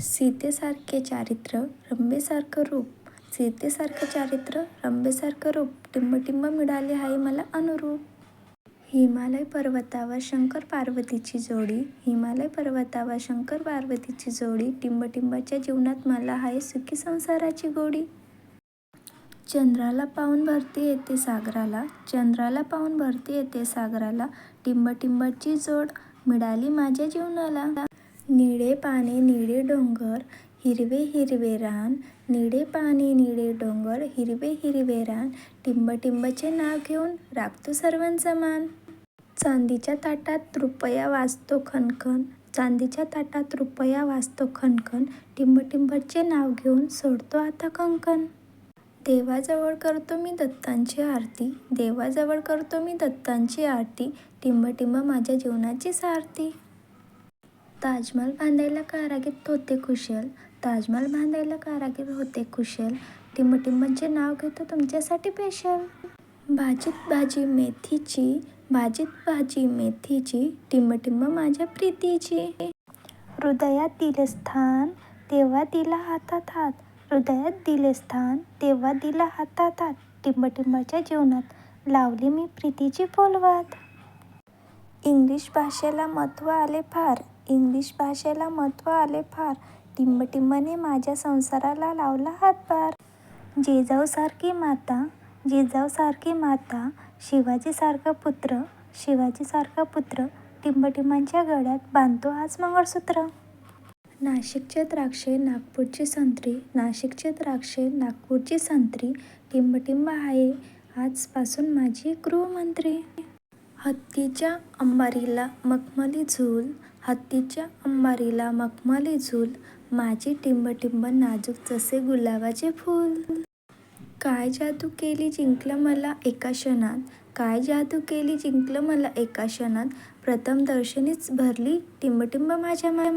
सीतेसारखे चारित्र्य रंभेसारखं रूप. सीतेसारखं चारित्र्य रंभेसारखं रूप. टिंबटिंब मिळाले आहे मला अनुरूप. हिमालय पर्वतावर शंकर पार्वतीची जोडी. हिमालय पर्वतावर शंकर पार्वतीची जोडी. टिंबटिंबाच्या जीवनात मला आहे सुखी संसाराची गोडी. चंद्राला पाहून भरती येते सागराला. चंद्राला पाहून भरती येते सागराला. टिंबटिंबाची जोड मिळाली माझ्या जीवनाला. निळे पाने निळे डोंगर हिरवे हिरवे रान. निळे पाने निळे डोंगर हिरवे हिरवे रान. टिंबटिंबचे नाव घेऊन राखतो सर्वांचा मान. चांदीच्या ताटात रुपया वाजतो खनखन. चांदीच्या ताटात रुपया वाजतो खनखन. टिंबटिंबचे नाव घेऊन सोडतो आता कंकण. देवाजवळ करतो मी दत्तांची आरती. देवाजवळ करतो मी दत्तांची आरती. टिंबटिंब माझ्या जीवनाची सारती ताजमहल बांधायला कारागीर होते कुशल. ताजमहल बांधायला कारागीर होते कुशल. टिंबटिंबांचे म्हणजे नाव घेतो तुमच्यासाठी पेशल भाजीत भाजी मेथीची भाजीत भाजी मेथीची टिंबटिंब माझ्या प्रीतीची. हृदयात दिले स्थान तेव्हा दिला हातात हात. हृदयात दिले स्थान तेव्हा दिला हातात हात. टिंबटिंबाच्या जीवनात लावली मी प्रीतीची बोलवात. इंग्लिश भाषेला महत्त्व आले फार. इंग्लिश भाषेला महत्त्व आले फार. टिंबटिंबने माझ्या संसाराला लावला हातभार. जिजाऊसारखी माता जिजाऊसारखी माता शिवाजीसारखा पुत्र शिवाजीसारखा पुत्र टिंबटिंबांच्या गळ्यात बांधतो आज मंगळसूत्र. नाशिकचे द्राक्षे नागपूरची संत्री नाशिकचे द्राक्षे नागपूरची संत्री टिंबटिंब आहे आजपासून माझी गृहमंत्री. हत्तीच्या अंबारीला मखमली झूल हत्तीच्या अंबारीला मखमली झूल माझी टिंबटिंब नाजूक जसे गुलाबाचे फूल. काय जादू केली जिंकलं मला एका क्षणात? काय जादू केली जिंकलं मला एका क्षणात? प्रथम दर्शनीच भरली टिंबटिंब माझ्या मा